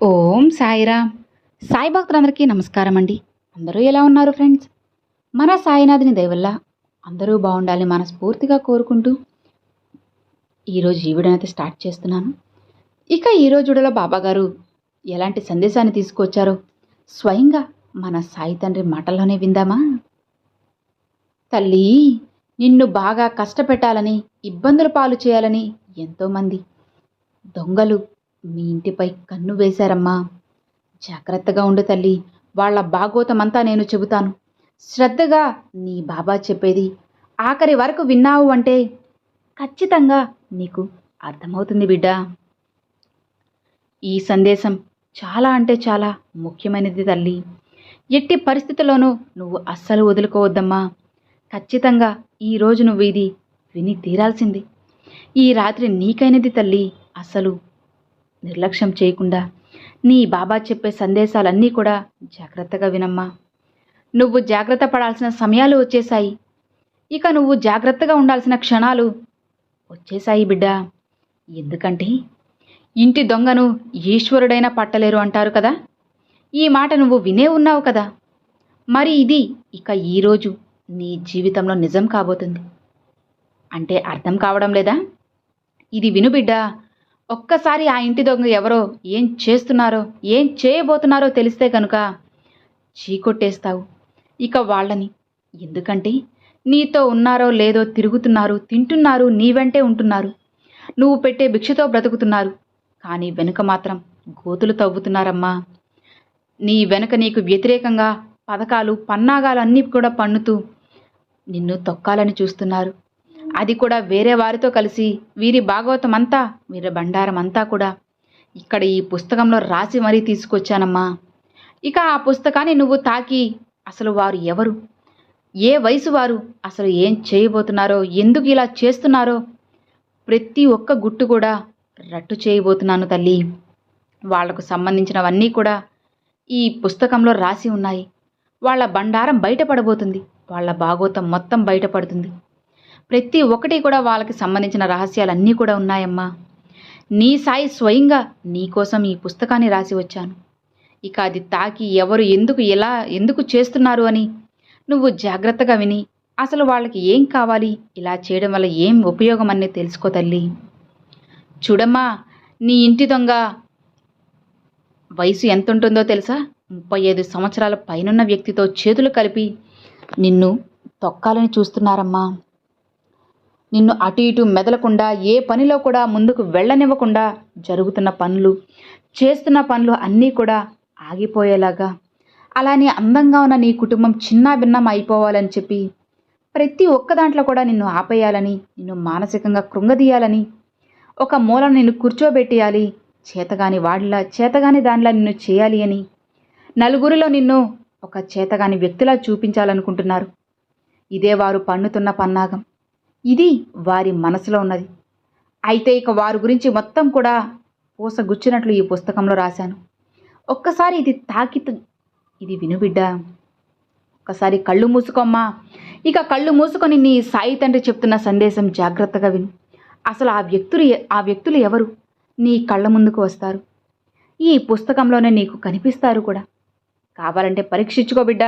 ఓం సాయిరామ్. సాయి భక్తులందరికీ నమస్కారం అండి అందరూ ఎలా ఉన్నారు ఫ్రెండ్స్? మన సాయినాథుని దయవల్ల అందరూ బాగుండాలని మనస్ఫూర్తిగా కోరుకుంటూ ఈరోజు ఈ వీడియోని స్టార్ట్ చేస్తున్నాను. ఇక ఈరోజు వీడియోలో బాబాగారు ఎలాంటి సందేశాన్ని తీసుకొచ్చారో స్వయంగా మన సాయి తండ్రి మాటల్లోనే విందామా? తల్లి నిన్ను బాగా కష్టపెట్టాలని ఇబ్బందుల పాలు చేయాలని ఎంతోమంది దొంగలు మీ ఇంటిపై కన్ను వేశారమ్మా. జాగ్రత్తగా ఉండు తల్లి. వాళ్ళ బాగోతమంతా నేను చెబుతాను. శ్రద్ధగా నీ బాబా చెప్పేది ఆఖరి వరకు విన్నావు అంటే ఖచ్చితంగా నీకు అర్థమవుతుంది బిడ్డ. ఈ సందేశం చాలా అంటే చాలా ముఖ్యమైనది తల్లి. ఎట్టి పరిస్థితుల్లోనూ నువ్వు అస్సలు వదులుకోవద్దమ్మా. ఖచ్చితంగా ఈరోజు నువ్వు ఇది విని తీరాల్సింది. ఈ రాత్రి నీకైనది తల్లి అసలు నిర్లక్ష్యం చేయకుండా నీ బాబా చెప్పే సందేశాలన్నీ కూడా జాగ్రత్తగా వినమ్మా. నువ్వు జాగ్రత్త పడాల్సిన సమయాలు వచ్చేశాయి. ఇక నువ్వు జాగ్రత్తగా ఉండాల్సిన క్షణాలు వచ్చేశాయి బిడ్డా. ఎందుకంటే ఇంటి దొంగను ఈశ్వరుడైనా పట్టలేరు అంటారు కదా? ఈ మాట నువ్వు వినే ఉన్నావు కదా? మరి ఇది ఇక ఈరోజు నీ జీవితంలో నిజం కాబోతుంది. అంటే అర్థం కావడం లేదా? ఇది విను బిడ్డా. ఒక్కసారి ఆ ఇంటి దొంగ ఎవరో ఏం చేస్తున్నారో ఏం చేయబోతున్నారో తెలిస్తే కనుక చీకొట్టేస్తావు. ఇక వాళ్ళని. ఎందుకంటే నీతో ఉన్నారో లేదో తిరుగుతున్నారు తింటున్నారు నీ వెంటే ఉంటున్నారు. నువ్వు పెట్టే భిక్షతో బ్రతుకుతున్నారు. కానీ వెనుక మాత్రం గోతులు తవ్వుతున్నారమ్మా. నీ వెనుక నీకు వ్యతిరేకంగా పథకాలు పన్నాగాలు అన్నీ కూడా పన్నుతూ నిన్ను తొక్కాలని చూస్తున్నారు. అది కూడా వేరే వారితో కలిసి వీరి భాగవతం అంతా వీరి బండారం అంతా కూడా. ఇక్కడ ఈ పుస్తకంలో రాసి మరీ తీసుకొచ్చానమ్మా. ఇక ఆ పుస్తకాన్ని నువ్వు తాకి అసలు వారు ఎవరు? ఏ వయసు వారు? అసలు ఏం చేయబోతున్నారో? ఎందుకు ఇలా చేస్తున్నారో? ప్రతి ఒక్క గుట్టు కూడా రట్టు చేయబోతున్నాను తల్లి. వాళ్ళకు సంబంధించినవన్నీ కూడా ఈ పుస్తకంలో రాసి ఉన్నాయి. వాళ్ళ బండారం బయటపడబోతుంది. వాళ్ళ భాగోతం మొత్తం బయటపడుతుంది. ప్రతి ఒక్కటి కూడా వాళ్ళకి సంబంధించిన రహస్యాలన్నీ కూడా ఉన్నాయమ్మా. నీ సాయి స్వయంగా నీకోసం ఈ పుస్తకాన్ని రాసి వచ్చాను. ఇక అది తాకి ఎవరు ఎందుకు ఎలా ఎందుకు చేస్తున్నారు అని నువ్వు జాగ్రత్తగా విని అసలు వాళ్ళకి ఏం కావాలి ఇలా చేయడం వల్ల ఏం ఉపయోగం అని తెలుసుకో తల్లి. చూడమ్మా నీ ఇంటి దొంగ వయసు ఎంత ఉంటుందో తెలుసా? ముప్పై ఐదు సంవత్సరాల పైనున్న వ్యక్తితో చేతులు కలిపి నిన్ను తొక్కాలని చూస్తున్నారమ్మా. నిన్ను అటు ఇటు మెదలకుండా ఏ పనిలో కూడా ముందుకు వెళ్ళనివ్వకుండా జరుగుతున్న పనులు చేస్తున్న పనులు అన్నీ కూడా ఆగిపోయేలాగా. అలానే అందంగా ఉన్న నీ కుటుంబం చిన్నాభిన్నం అయిపోవాలని చెప్పి ప్రతి ఒక్క దాంట్లో కూడా నిన్ను ఆపేయాలని నిన్ను మానసికంగా కృంగదీయాలని ఒక మూలను నిన్ను కూర్చోబెట్టేయాలి చేతగాని వాడిలా చేతగాని దానిలా నిన్ను చేయాలి అని నలుగురిలో నిన్ను ఒక చేతగాని వ్యక్తిలా చూపించాలనుకుంటున్నారు. ఇదే వారు పన్నుతున్న పన్నాగం. ఇది వారి మనసులో ఉన్నది. అయితే ఇక వారి గురించి మొత్తం కూడా పూసగుచ్చినట్లు ఈ పుస్తకంలో రాశాను. ఒక్కసారి ఇది తాకితు ఇది వినుబిడ్డ ఒక్కసారి కళ్ళు మూసుకోమ్మా. ఇక కళ్ళు మూసుకొని నీ సాయి తండ్రి చెప్తున్న సందేశం జాగ్రత్తగా విను. అసలు ఆ వ్యక్తులు ఆ వ్యక్తులు ఎవరు? నీ కళ్ళ ముందుకు వస్తారు. ఈ పుస్తకంలోనే నీకు కనిపిస్తారు కూడా. కావాలంటే పరీక్షించుకో బిడ్డ.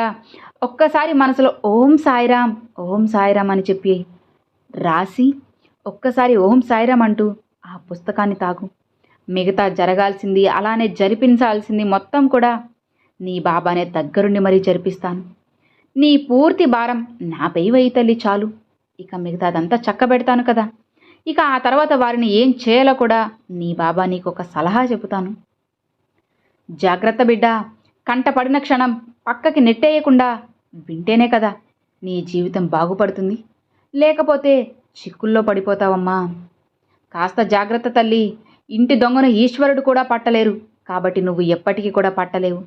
ఒక్కసారి మనసులో ఓం సాయిరామ్ ఓం సాయిరామ్ అని చెప్పి రాసి ఒక్కసారి ఓం సాయిరామ్ అంటూ ఆ పుస్తకాన్ని తాగు. మిగతా జరగాల్సింది అలానే జరిపించాల్సింది మొత్తం కూడా నీ బాబానే దగ్గరుండి మరీ జరిపిస్తాను. నీ పూర్తి భారం నాపై వేయి తల్లి చాలు. ఇక మిగతాదంతా చక్కబెడతాను కదా. ఇక ఆ తర్వాత వారిని ఏం చేయాలో కూడా నీ బాబా నీకు ఒక సలహా చెబుతాను. జాగ్రత్త బిడ్డ. కంట పడిన క్షణం పక్కకి నెట్టేయకుండా వింటేనే కదా నీ జీవితం బాగుపడుతుంది. లేకపోతే చిక్కుల్లో పడిపోతావమ్మా. కాస్త జాగ్రత్త తల్లి. ఇంటి దొంగను ఈశ్వరుడు కూడా పట్టలేరు. కాబట్టి నువ్వు ఎప్పటికీ కూడా పట్టలేవు.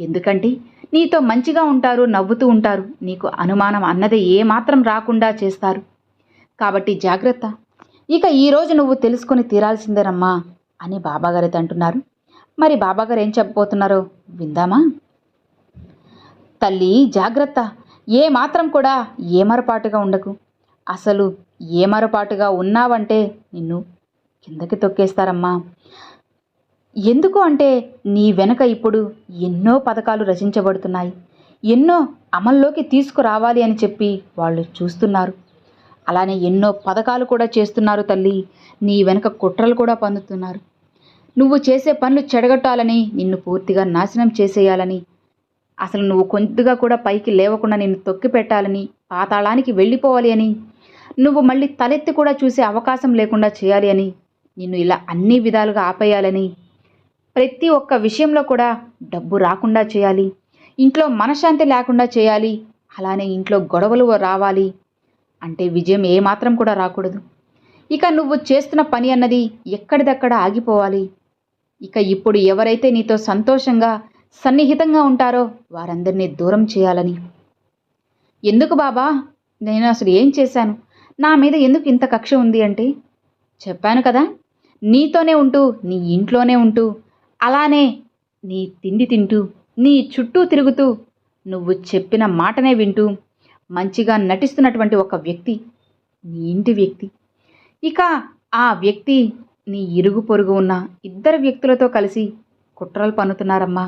ఎందుకంటే నీతో మంచిగా ఉంటారు నవ్వుతూ ఉంటారు. నీకు అనుమానం అన్నది ఏమాత్రం రాకుండా చేస్తారు. కాబట్టి జాగ్రత్త. ఇక ఈరోజు నువ్వు తెలుసుకొని తీరాల్సిందేనమ్మా అని బాబాగారితో అంటున్నారు. మరి బాబాగారు ఏం చెప్పబోతున్నారో విందామా? తల్లి జాగ్రత్త. ఏ మాత్రం కూడా ఏమరపాటుగా ఉండకు. అసలు ఏమరపాటుగా ఉన్నావంటే నిన్ను కిందకి తొక్కేస్తారమ్మా. ఎందుకు అంటే నీ వెనుక ఇప్పుడు ఎన్నో పథకాలు రచించబడుతున్నాయి. ఎన్నో అమల్లోకి తీసుకురావాలి అని చెప్పి వాళ్ళు చూస్తున్నారు. అలానే ఎన్నో పథకాలు కూడా చేస్తున్నారు తల్లి. నీ వెనుక కుట్రలు కూడా పొందుతున్నారు. నువ్వు చేసే పనులు చెడగొట్టాలని నిన్ను పూర్తిగా నాశనం చేసేయాలని అసలు నువ్వు కొద్దిగా కూడా పైకి లేవకుండా నిన్ను తొక్కి పెట్టాలని పాతాళానికి వెళ్ళిపోవాలి అని నువ్వు మళ్ళీ తలెత్తి కూడా చూసే అవకాశం లేకుండా చేయాలి అని. నిన్ను ఇలా అన్ని విధాలుగా ఆపేయాలని. ప్రతి ఒక్క విషయంలో కూడా డబ్బు రాకుండా చేయాలి. ఇంట్లో మనశ్శాంతి లేకుండా చేయాలి. అలానే ఇంట్లో గొడవలు రావాలి. అంటే విజయం ఏమాత్రం కూడా రాకూడదు. ఇక నువ్వు చేస్తున్న పని అన్నది ఎక్కడిదక్కడ ఆగిపోవాలి. ఇక ఇప్పుడు ఎవరైతే నీతో సంతోషంగా సన్నిహితంగా ఉంటారో వారందరినీ దూరం చేయాలని. ఎందుకు బాబా? నేను అసలు ఏం చేశాను? నా మీద ఎందుకు ఇంత కక్ష ఉంది అంటే? చెప్పాను కదా నీతోనే ఉంటూ నీ ఇంట్లోనే ఉంటూ అలానే నీ తిండి తింటూ నీ చుట్టూ తిరుగుతూ నువ్వు చెప్పిన మాటనే వింటూ మంచిగా నటిస్తున్నటువంటి ఒక వ్యక్తి నీ ఇంటి వ్యక్తి. ఇక ఆ వ్యక్తి నీ ఇరుగు పొరుగు ఉన్న ఇద్దరు వ్యక్తులతో కలిసి కుట్రలు పన్నుతున్నారమ్మా.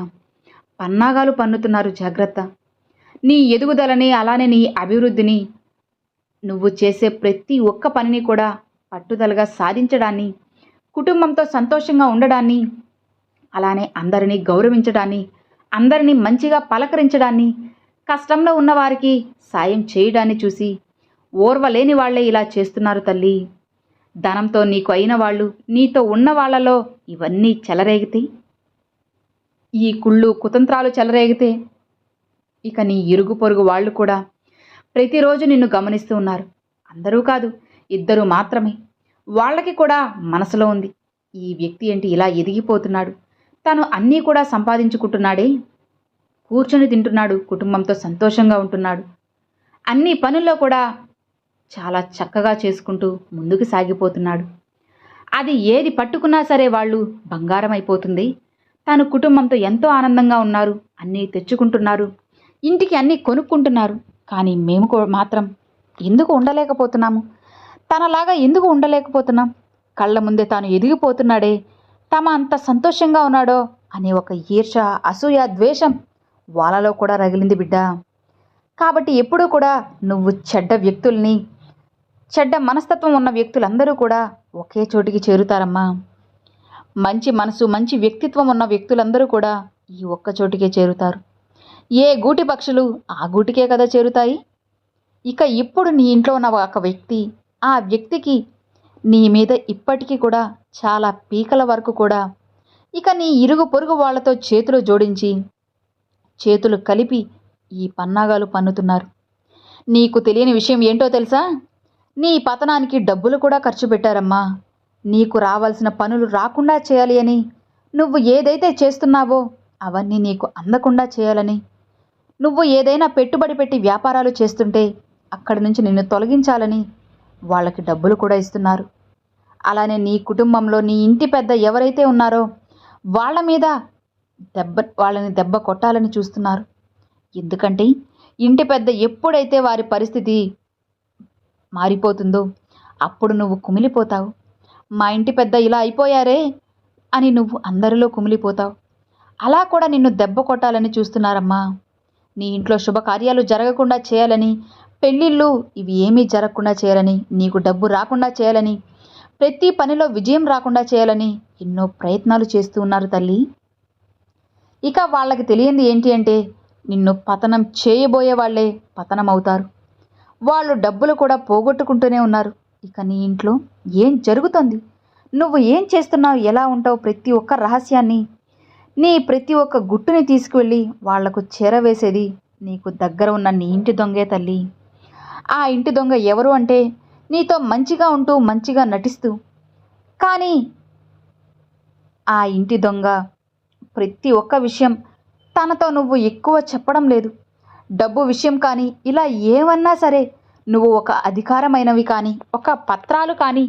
పన్నాగాలు పన్నుతున్నారు జాగ్రత్త. నీ ఎదుగుదలని అలానే నీ అభివృద్ధిని నువ్వు చేసే ప్రతి ఒక్క పనిని కూడా పట్టుదలగా సాధించడాన్ని కుటుంబంతో సంతోషంగా ఉండడాన్ని అలానే అందరినీ గౌరవించడాన్ని అందరినీ మంచిగా పలకరించడాన్ని కష్టంలో ఉన్నవారికి సాయం చేయడాన్ని చూసి ఓర్వలేని వాళ్ళే ఇలా చేస్తున్నారు తల్లి. ధనంతో నీకు అయిన వాళ్ళు నీతో ఉన్న వాళ్ళలో ఇవన్నీ చెలరేగితే? ఈ కుళ్ళు కుతంత్రాలు చెలరేగితే? ఇక నీ ఇరుగు పొరుగు వాళ్ళు కూడా ప్రతిరోజు నిన్ను గమనిస్తూ ఉన్నారు. అందరూ కాదు ఇద్దరు మాత్రమే. వాళ్ళకి కూడా మనసులో ఉంది. ఈ వ్యక్తి ఏంటి ఇలా ఎదిగిపోతున్నాడు? తను అన్నీ కూడా సంపాదించుకుంటున్నాడే? కూర్చొని తింటున్నాడు కుటుంబంతో సంతోషంగా ఉంటున్నాడు. అన్ని పనుల్లో కూడా చాలా చక్కగా చేసుకుంటూ ముందుకు సాగిపోతున్నాడు. అది ఏది పట్టుకున్నా సరే వాళ్ళు బంగారం అయిపోతుంది తాను కుటుంబంతో ఎంతో ఆనందంగా ఉన్నారు. అన్నీ తెచ్చుకుంటున్నారు. ఇంటికి అన్నీ కొనుక్కుంటున్నారు. కానీ మేము మాత్రం ఎందుకు ఉండలేకపోతున్నాము? తనలాగా ఎందుకు ఉండలేకపోతున్నాం? కళ్ళ ముందే తాను ఎదిగిపోతున్నాడే. తమ అంత సంతోషంగా ఉన్నాడో అనే ఒక ఈర్ష అసూయ ద్వేషం వాళ్ళలో కూడా రగిలింది బిడ్డ. కాబట్టి ఎప్పుడూ కూడా నువ్వు చెడ్డ వ్యక్తుల్ని చెడ్డ మనస్తత్వం ఉన్న వ్యక్తులందరూ కూడా ఒకే చోటికి చేరుతారమ్మా. మంచి మనసు మంచి వ్యక్తిత్వం ఉన్న వ్యక్తులందరూ కూడా ఈ ఒక్క చోటికే చేరుతారు. ఏ గూటి పక్షులు ఆ గూటికే కదా చేరుతాయి? ఇక ఇప్పుడు నీ ఇంట్లో ఉన్న ఒక వ్యక్తి ఆ వ్యక్తికి నీ మీద ఇప్పటికీ కూడా చాలా పీకల వరకు కూడా ఇక నీ ఇరుగు పొరుగు వాళ్ళతో చేతులు జోడించి చేతులు కలిపి ఈ పన్నాగాలు పన్నుతున్నారు. నీకు తెలియని విషయం ఏంటో తెలుసా? నీ పతనానికి డబ్బులు కూడా ఖర్చు పెట్టారమ్మా. నీకు రావాల్సిన పనులు రాకుండా చేయాలి అని నువ్వు ఏదైతే చేస్తున్నావో అవన్నీ నీకు అందకుండా చేయాలని నువ్వు ఏదైనా పెట్టుబడి పెట్టి వ్యాపారాలు చేస్తుంటే అక్కడి నుంచి నిన్ను తొలగించాలని వాళ్ళకి డబ్బులు కూడా ఇస్తున్నారు. అలానే నీ కుటుంబంలో నీ ఇంటి పెద్ద ఎవరైతే ఉన్నారో వాళ్ళ మీద దెబ్బ వాళ్ళని దెబ్బ కొట్టాలని చూస్తున్నారు. ఎందుకంటే ఇంటి పెద్ద ఎప్పుడైతే వారి పరిస్థితి మారిపోతుందో అప్పుడు నువ్వు కుమిలిపోతావు. మా ఇంటి పెద్ద ఇలా అయిపోయారే అని నువ్వు అందరిలో కుమిలిపోతావు. అలా కూడా నిన్ను దెబ్బ కొట్టాలని చూస్తున్నారమ్మా. నీ ఇంట్లో శుభకార్యాలు జరగకుండా చేయాలని పెళ్ళిళ్ళు ఇవి ఏమీ జరగకుండా చేయాలని నీకు డబ్బు రాకుండా చేయాలని ప్రతి పనిలో విజయం రాకుండా చేయాలని ఎన్నో ప్రయత్నాలు చేస్తూ ఉన్నారు తల్లి. ఇక వాళ్ళకి తెలియంది ఏంటి అంటే నిన్ను పతనం చేయబోయే వాళ్ళే పతనం అవుతారు. వాళ్ళు డబ్బులు కూడా పోగొట్టుకుంటూనే ఉన్నారు. ఇక నీ ఇంట్లో ఏం జరుగుతుంది? నువ్వు ఏం చేస్తున్నావు? ఎలా ఉంటావు? ప్రతి ఒక్క రహస్యాన్ని నీ ప్రతి ఒక్క గుట్టుని తీసుకువెళ్ళి వాళ్ళకు చేరవేసేది నీకు దగ్గర ఉన్న నీ ఇంటి దొంగే తల్లి. ఆ ఇంటి దొంగ ఎవరు అంటే నీతో మంచిగా ఉంటూ మంచిగా నటిస్తూ. కానీ ఆ ఇంటి దొంగ ప్రతి ఒక్క విషయం తనతో నువ్వు ఎక్కువ చెప్పడం లేదు. డబ్బు విషయం కానీ ఇలా ఏమన్నా సరే నువ్వు ఒక అధికారమైనవి కానీ ఒక పత్రాలు కానీ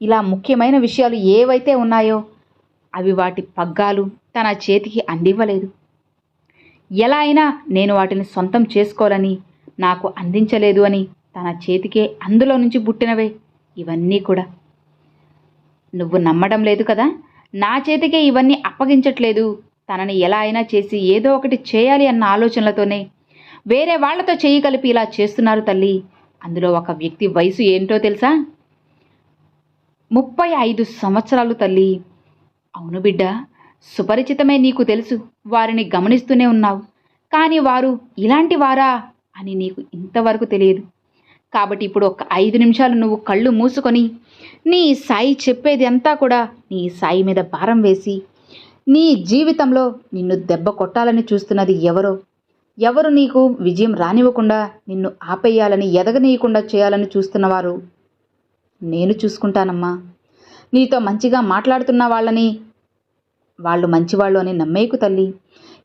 ఇలా ముఖ్యమైన విషయాలు ఏవైతే ఉన్నాయో అవి వాటి పగ్గాలు తన చేతికి అందివ్వలేదు. ఎలా అయినా నేను వాటిని సొంతం చేసుకోవాలని నాకు అందించలేదు అని తన చేతికే అందులో నుంచి పుట్టినవే ఇవన్నీ కూడా. నువ్వు నమ్మడం లేదు కదా? నా చేతికే ఇవన్నీ అప్పగించట్లేదు. తనని ఎలా అయినా చేసి ఏదో ఒకటి చేయాలి అన్న ఆలోచనలతోనే వేరే వాళ్ళతో చేయి కలిపి ఇలా చేస్తున్నారు తల్లి. అందులో ఒక వ్యక్తి వయసు ఏంటో తెలుసా? ముప్పై ఐదు సంవత్సరాలు తల్లి. అవును బిడ్డ సుపరిచితమే నీకు తెలుసు వారిని గమనిస్తూనే ఉన్నావు. కానీ వారు ఇలాంటి వారా అని నీకు ఇంతవరకు తెలియదు. కాబట్టి ఇప్పుడు ఒక ఐదు నిమిషాలు నువ్వు కళ్ళు మూసుకొని నీ సాయి చెప్పేది అంతా కూడా నీ సాయి మీద భారం వేసి నీ జీవితంలో నిన్ను దెబ్బ కొట్టాలని చూస్తున్నది ఎవరో ఎవరు నీకు విజయం రానివ్వకుండా నిన్ను ఆపేయాలని ఎదగనీయకుండా చేయాలని చూస్తున్నవారు నేను చూసుకుంటానమ్మా. నీతో మంచిగా మాట్లాడుతున్న వాళ్ళని. వాళ్ళు మంచివాళ్ళు అని నమ్మేకు తల్లి.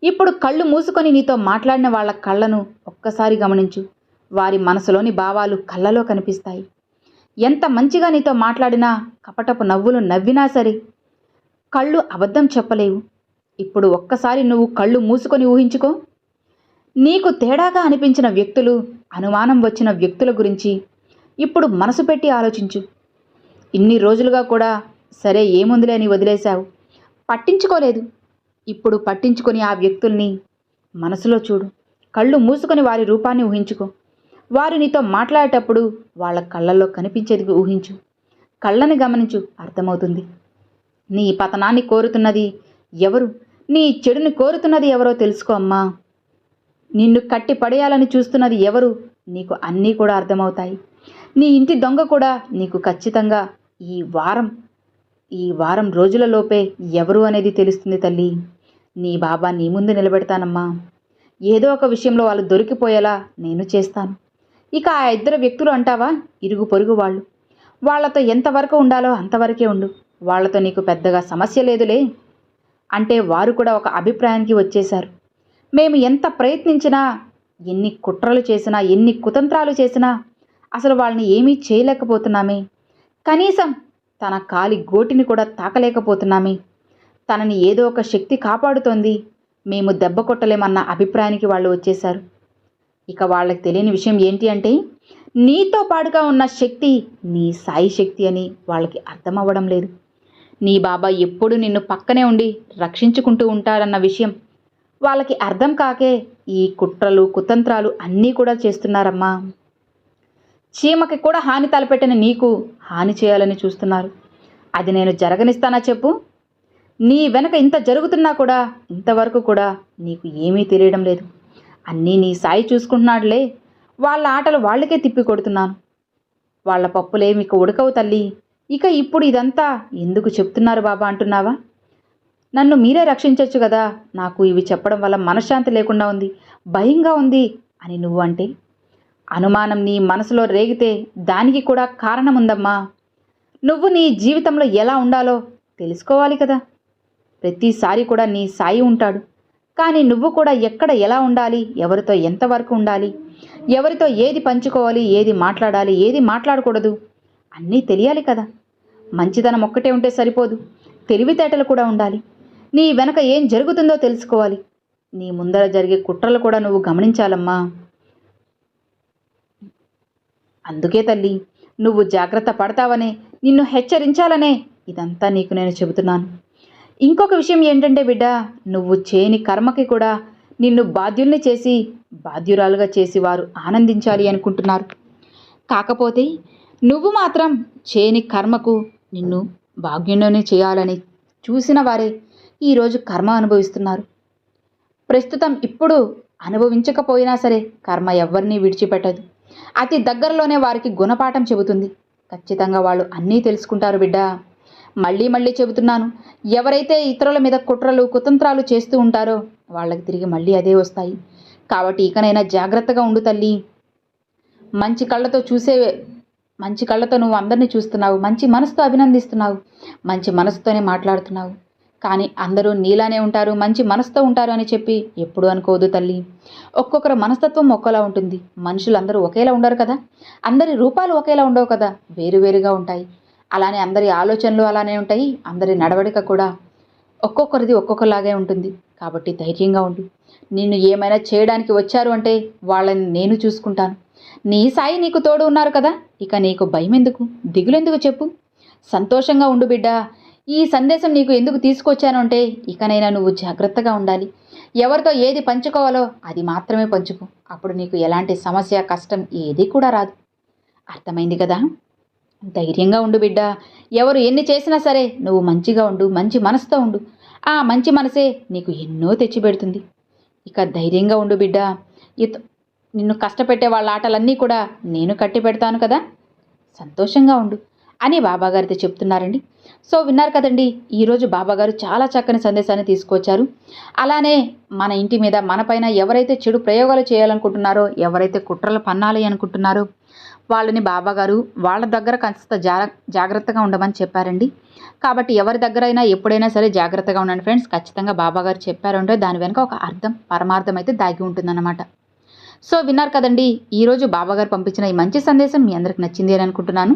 ఇప్పుడు కళ్ళు మూసుకొని నీతో మాట్లాడిన వాళ్ళ కళ్ళను ఒక్కసారి గమనించు. వారి మనసులోని భావాలు కళ్ళలో కనిపిస్తాయి. ఎంత మంచిగా నీతో మాట్లాడినా కపటపు నవ్వులు నవ్వినా సరే కళ్ళు అబద్ధం చెప్పలేవు. ఇప్పుడు ఒక్కసారి నువ్వు కళ్ళు మూసుకొని ఊహించుకో. నీకు తేడాగా అనిపించిన వ్యక్తులు అనుమానం వచ్చిన వ్యక్తుల గురించి ఇప్పుడు మనసు పెట్టి ఆలోచించు. ఇన్ని రోజులుగా కూడా సరే ఏముందిలే అని వదిలేశావు. పట్టించుకోలేదు. ఇప్పుడు పట్టించుకొని ఆ వ్యక్తుల్ని మనసులో చూడు. కళ్ళు మూసుకొని వారి రూపాన్ని ఊహించుకో. వారు నీతో మాట్లాడేటప్పుడు వాళ్ళ కళ్ళల్లో కనిపించేది ఊహించు. కళ్ళని గమనించు అర్థమవుతుంది. నీ పతనాన్ని కోరుతున్నది ఎవరు? నీ చెడుని కోరుతున్నది ఎవరో తెలుసుకో అమ్మా. నిన్ను కట్టి పడేయాలని చూస్తున్నది ఎవరు? నీకు అన్నీ కూడా అర్థమవుతాయి. నీ ఇంటి దొంగ కూడా నీకు ఖచ్చితంగా ఈ వారం ఈ వారం రోజులలోపే ఎవరు అనేది తెలుస్తుంది తల్లి? నీ బాబా నీ ముందు నిలబెడతానమ్మా. ఏదో ఒక విషయంలో వాళ్ళు దొరికిపోయేలా నేను చేస్తాను. ఇక ఆ ఇద్దరు వ్యక్తులు అంటావా? ఇరుగు పొరుగు వాళ్ళు. వాళ్ళతో ఎంతవరకు ఉండాలో అంతవరకే ఉండు. వాళ్ళతో నీకు పెద్దగా సమస్య లేదులే. అంటే వారు కూడా ఒక అభిప్రాయానికి వచ్చేశారు. మేము ఎంత ప్రయత్నించినా ఎన్ని కుట్రలు చేసినా ఎన్ని కుతంత్రాలు చేసినా అసలు వాళ్ళని ఏమీ చేయలేకపోతున్నామే. కనీసం తన కాలి గోటిని కూడా తాకలేకపోతున్నామే. తనని ఏదో ఒక శక్తి కాపాడుతోంది. మేము దెబ్బ కొట్టలేమన్న అభిప్రాయానికి వాళ్ళు వచ్చేశారు. ఇక వాళ్ళకి తెలియని విషయం ఏంటి అంటే నీతో పాటుగా ఉన్న శక్తి నీ సాయి శక్తి అని వాళ్ళకి అర్థం అవ్వడం లేదు. నీ బాబా ఎప్పుడు నిన్ను పక్కనే ఉండి రక్షించుకుంటూ ఉంటాడన్న విషయం వాళ్ళకి అర్థం కాకే ఈ కుట్రలు కుతంత్రాలు అన్నీ కూడా చేస్తున్నారమ్మా. చీమకి కూడా హాని తలపెట్టిన నీకు హాని చేయాలని చూస్తున్నారు. అది నేను జరగనిస్తానా చెప్పు? నీ వెనక ఇంత జరుగుతున్నా కూడా ఇంతవరకు కూడా నీకు ఏమీ తెలియడం లేదు. అన్నీ నీ సాయి చూసుకుంటున్నాడులే. వాళ్ళ ఆటలు వాళ్ళకే తిప్పి కొడుతున్నాను. వాళ్ళ పప్పులేమి ఇక ఉడకవు తల్లి. ఇక ఇప్పుడు ఇదంతా ఎందుకు చెప్తున్నారు బాబా అంటున్నావా? నన్ను మీరే రక్షించవచ్చు కదా. నాకు ఇవి చెప్పడం వల్ల మనశ్శాంతి లేకుండా ఉంది. భయంగా ఉంది అని నువ్వు అంటే అనుమానం నీ మనసులో రేగితే దానికి కూడా కారణం ఉందమ్మా నువ్వు నీ జీవితంలో ఎలా ఉండాలో తెలుసుకోవాలి కదా. ప్రతిసారి కూడా నీ సాయి ఉంటాడు. కానీ నువ్వు కూడా ఎక్కడ ఎలా ఉండాలి ఎవరితో ఎంతవరకు ఉండాలి ఎవరితో ఏది పంచుకోవాలి ఏది మాట్లాడాలి ఏది మాట్లాడకూడదు అన్నీ తెలియాలి కదా. మంచితనం ఒక్కటే ఉంటే సరిపోదు. తెలివితేటలు కూడా ఉండాలి. నీ వెనక ఏం జరుగుతుందో తెలుసుకోవాలి. నీ ముందర జరిగే కుట్రలు కూడా నువ్వు గమనించాలమ్మా. అందుకే తల్లి నువ్వు జాగ్రత్త పడతావనే నిన్ను హెచ్చరించాలనే ఇదంతా నీకు నేను చెబుతున్నాను. ఇంకొక విషయం ఏంటంటే బిడ్డ నువ్వు చేయని కర్మకి కూడా నిన్ను బాధ్యుల్ని చేసి బాధ్యురాలుగా చేసి వారు ఆనందించాలి అనుకుంటున్నారు. కాకపోతే నువ్వు మాత్రం చేయని కర్మకు నిన్ను భాగ్యంలోనే చేయాలని చూసిన వారే ఈరోజు కర్మ అనుభవిస్తున్నారు. ప్రస్తుతం ఇప్పుడు అనుభవించకపోయినా సరే కర్మ ఎవరిని విడిచిపెట్టదు. అతి దగ్గరలోనే వారికి గుణపాఠం చెబుతుంది. ఖచ్చితంగా వాళ్ళు అన్నీ తెలుసుకుంటారు బిడ్డ. మళ్ళీ మళ్ళీ చెబుతున్నాను ఎవరైతే ఇతరుల మీద కుట్రలు కుతంత్రాలు చేస్తూ ఉంటారో వాళ్ళకి తిరిగి మళ్ళీ అదే వస్తాయి. కాబట్టి ఇకనైనా జాగ్రత్తగా ఉండు తల్లి. మంచి కళ్ళతో చూసే మంచి కళ్ళతో నువ్వు అందరినీ చూస్తున్నావు మంచి మనసుతో అభినందిస్తున్నావు మంచి మనసుతోనే మాట్లాడుతున్నావు. కానీ అందరూ నీలానే ఉంటారు మంచి మనసుతో ఉంటారు అని చెప్పి ఎప్పుడు అనుకోదు తల్లి. ఒక్కొక్కరు మనస్తత్వం ఒక్కోలా ఉంటుంది. మనుషులందరూ ఒకేలా ఉండరు కదా? అందరి రూపాలు ఒకేలా ఉండవు కదా? వేరువేరుగా ఉంటాయి. అలానే అందరి ఆలోచనలు అలానే ఉంటాయి. అందరి నడవడిక కూడా ఒక్కొక్కరిది ఒక్కొక్కలాగే ఉంటుంది. కాబట్టి ధైర్యంగా ఉండు. నిన్ను ఏమైనా చేయడానికి వచ్చారు అంటే వాళ్ళని నేను చూసుకుంటాను. నీ సాయి నీకు తోడు ఉన్నారు కదా? ఇక నీకు భయం ఎందుకు దిగులెందుకు చెప్పు? సంతోషంగా ఉండు బిడ్డ. ఈ సందేశం నీకు ఎందుకు తీసుకొచ్చాను అంటే ఇకనైనా నువ్వు జాగ్రత్తగా ఉండాలి. ఎవరితో ఏది పంచుకోవాలో అది మాత్రమే పంచుకో. అప్పుడు నీకు ఎలాంటి సమస్య కష్టం ఏది కూడా రాదు. అర్థమైంది కదా? ధైర్యంగా ఉండు బిడ్డ. ఎవరు ఎన్ని చేసినా సరే నువ్వు మంచిగా ఉండు మంచి మనసుతో ఉండు. ఆ మంచి మనసే నీకు ఎన్నో తెచ్చిపెడుతుంది. ఇక ధైర్యంగా ఉండు బిడ్డ. ఇత నిన్ను కష్టపెట్టే వాళ్ళ ఆటలన్నీ కూడా నేను కట్టి పెడతాను కదా? సంతోషంగా ఉండు. అని బాబాగారితో చెప్తున్నారండి. సో విన్నారు కదండి ఈరోజు బాబాగారు చాలా చక్కని సందేశాన్ని తీసుకొచ్చారు. అలానే మన ఇంటి మీద మనపైన ఎవరైతే చెడు ప్రయోగాలు చేయాలనుకుంటున్నారో ఎవరైతే కుట్రలు పన్నాలి అనుకుంటున్నారో వాళ్ళని బాబాగారు వాళ్ళ దగ్గర కాస్త జాగ్రత్తగా ఉండమని చెప్పారండి. కాబట్టి ఎవరి దగ్గరైనా ఎప్పుడైనా సరే జాగ్రత్తగా ఉండండి ఫ్రెండ్స్. ఖచ్చితంగా బాబాగారు చెప్పారంటే దాని వెనుక ఒక అర్థం పరమార్థం అయితే దాగి ఉంటుందన్నమాట. సో విన్నారు కదండి ఈరోజు బాబాగారు పంపించిన ఈ మంచి సందేశం మీ అందరికి నచ్చింది అని అనుకుంటున్నాను.